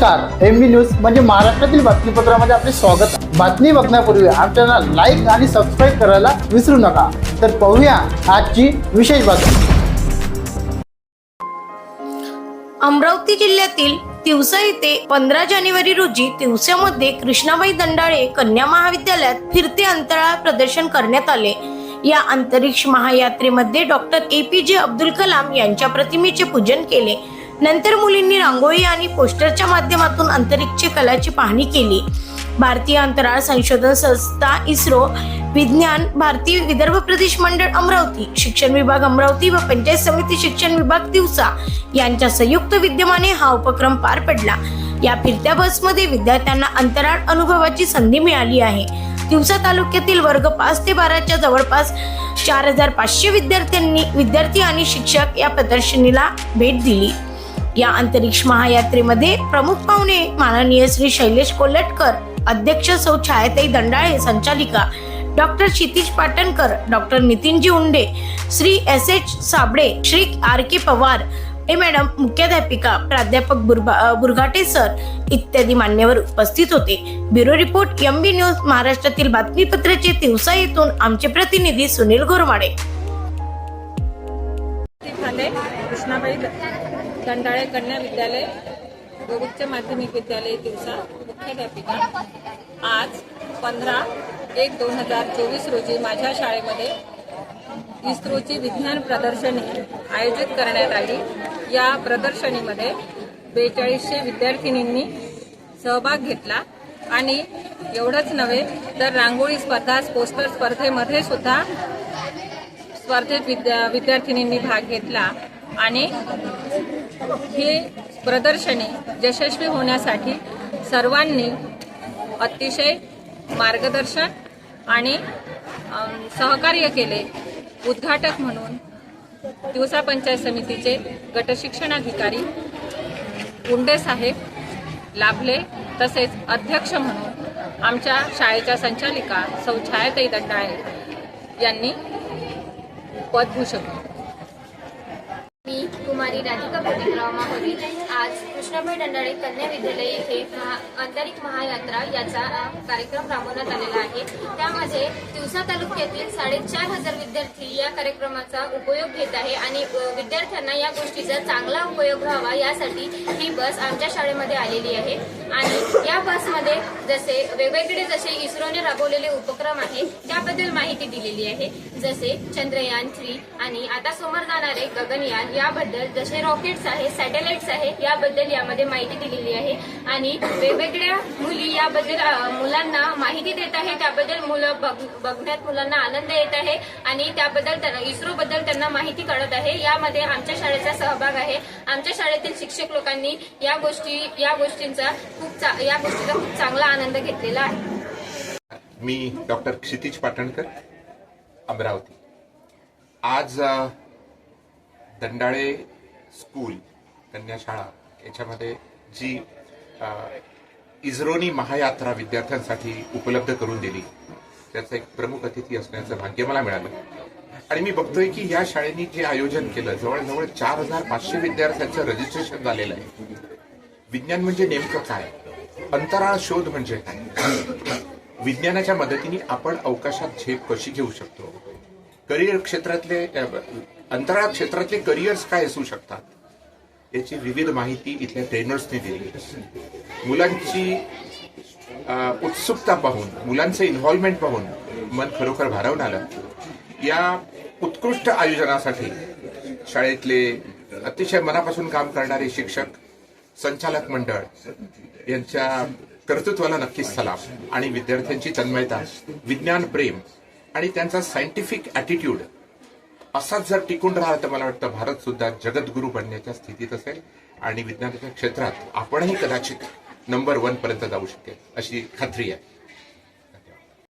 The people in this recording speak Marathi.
नमस्कार एम बी न्यूज म्हणजे महाराष्ट्रातील बातमीपत्रामध्ये आपले स्वागत. बातमी बघण्यापूर्वी आमच्याला लाईक आणि सबस्क्राईब करायला विसरू नका. तर पाहूया आजची विशेष बातमी. अमरावती जिल्ह्यातील तिवसा येथे पंधरा जानेवारी रोजी तिवसामध्ये कृष्णाबाई दंडाळे कन्या महाविद्यालयात फिरते अंतराळ प्रदर्शन करण्यात आले. या अंतरिक्ष महायात्रेमध्ये डॉक्टर ए पी जे अब्दुल कलाम यांच्या प्रतिमेचे पूजन केले. नंतर मुलींनी रांगोळी आणि पोस्टरच्या माध्यमातून अंतरिक्ष कलाची पाहणी केली. भारतीय अंतराळ संशोधन संस्था इस्रो विज्ञान भारतीय विदर्भ प्रदेश मंडळ अमरावती शिक्षण विभाग अमरावती व पंचायत समिती शिक्षण विभाग दिवसा यांच्या संयुक्त विद्यमाने हा उपक्रम पार पडला. या फिरत्या बसमध्ये विद्यार्थ्यांना अंतराळ अनुभवाची संधी मिळाली आहे. दिवसा तालुक्यातील वर्ग पाच ते बाराच्या जवळपास चार हजार पाचशे विद्यार्थ्यांनी विद्यार्थी आणि शिक्षक या प्रदर्शनीला भेट दिली. या अंतरिक्ष महायात्रेमध्ये प्रमुख पाहुणे माननीय श्री शैलेश कोल्हटकर अध्यक्ष सौ छायाताई दंडाळे संचालिका doctor Kshitij Patankar doctor Nitinji Unde Shri S H Sable Shri R K Pawar ए मॅडम मुख्याध्यापिका प्राध्यापक बुरभा- बुरघाटे सर इत्यादी मान्यवर उपस्थित होते. Bureau report M B news महाराष्ट्रातील बातमीपत्राचे दिवसा येथून आमचे प्रतिनिधी सुनील गोरमाडे झाले दंडाळे कन्या विद्यालय व माध्यमिक विद्यालय दिवसा मुख्याध्यापिका आज पंधरा एक दोन हजार चोवीस रोजी माझ्या शाळेमध्ये इस्रोची विज्ञान प्रदर्शनी आयोजित करण्यात आली. या प्रदर्शनीमध्ये बेचाळीसशे विद्यार्थिनींनी सहभाग घेतला. आणि एवढंच नव्हे तर रांगोळी स्पर्धा पोस्टर स्पर्धेमध्ये सुद्धा स्पर्धेत विद्या विद्यार्थिनींनी भाग घेतला. आणि ही प्रदर्शने यशस्वी होण्यासाठी सर्वांनी अतिशय मार्गदर्शन आणि सहकार्य केले. उद्घाटक म्हणून दिवसा पंचायत समितीचे गटशिक्षणाधिकारी गुंडे साहेब लाभले तसेच अध्यक्ष म्हणून आमच्या शाळेच्या संचालिका सौ छायाताई दंडाळे यांनी पद भूषवले कुमारी राधिका प्रतिक्राव माहुरी आज कृष्णाबाई दंडाळे कन्या विद्यालय येथे महा आंतरिक महायात्रा याचा कार्यक्रम राबवण्यात आलेला आहे. त्यामध्ये दिवसा तालुक्यातील साडेचार हजार विद्यार्थी या कार्यक्रमाचा उपयोग घेत आहे आणि विद्यार्थ्यांना या गोष्टीचा चांगला उपयोग व्हावा यासाठी ही बस आमच्या शाळेमध्ये आलेली आहे. आणि या बसमध्ये जसे वेगवेगळे जसे इस्रोने राबवलेले उपक्रम आहे त्याबद्दल माहिती दिलेली आहे. जसे चंद्रयान थ्री आणि आता समोर जाणारे गगनयान याबद्दल जसे रॉकेट्स आहे सॅटेलाइट्स आहे याबद्दल यामध्ये माहिती दिलेली आहे. आणि वेगवेगळ्या मुली याबद्दल मुलांना माहिती देत आहे. त्याबद्दल मुलं बघण्यात मुलांना आनंद येत आहे. आणि त्याबद्दल त्यांना इस्रो बद्दल त्यांना माहिती कळत आहे. यामध्ये आमच्या शाळेचा सहभाग आहे. आमच्या शाळेतील शिक्षक लोकांनी या गोष्टी या गोष्टींचा खूप या गोष्टीचा खूप चांगला आनंद घेतलेला आहे. मी डॉक्टर क्षितिज पाटणकर अमरावती. आज दंडाळे स्कूल कन्याशाळा याच्यामध्ये जी अ, इस्रोनी महायात्रा विद्यार्थ्यांसाठी उपलब्ध करून दिली त्याचं एक प्रमुख अतिथी असण्याचं भाग्य मला मिळालं. आणि मी बघतोय की या शाळेनी जे आयोजन केलं जवळजवळ चार हजार पाचशे विद्यार्थ्यांचं रजिस्ट्रेशन झालेलं आहे. विज्ञान म्हणजे नेमकं काय? अंतराळ शोध म्हणजे काय? विज्ञानाच्या मदतीने आपण अवकाशात झेप कशी घेऊ शकतो? करिअर क्षेत्रातले अंतराळ क्षेत्रातले करिअर्स काय असू शकतात? याची विविध माहिती इथल्या ट्रेनर्सने दिली. मुलांची उत्सुकता पाहून मुलांचं इन्व्हॉल्वमेंट पाहून मन खरोखर भारावून आलं. या उत्कृष्ट आयोजनासाठी शाळेतले अतिशय मनापासून काम करणारे शिक्षक संचालक मंडळ यांच्या कर्तृत्वाला नक्कीच सलाम आणि विद्यार्थ्यांची तन्मयता विज्ञान प्रेम आणि त्यांचा सायंटिफिक ॲटिट्यूड असाच जर टिकून राहा तर मला वाटतं भारत सुद्धा जगद्गुरू बनण्याच्या स्थितीत असेल आणि विज्ञानाच्या क्षेत्रात आपणही कदाचित नंबर वन पर्यंत जाऊ शकेल अशी खात्री आहे.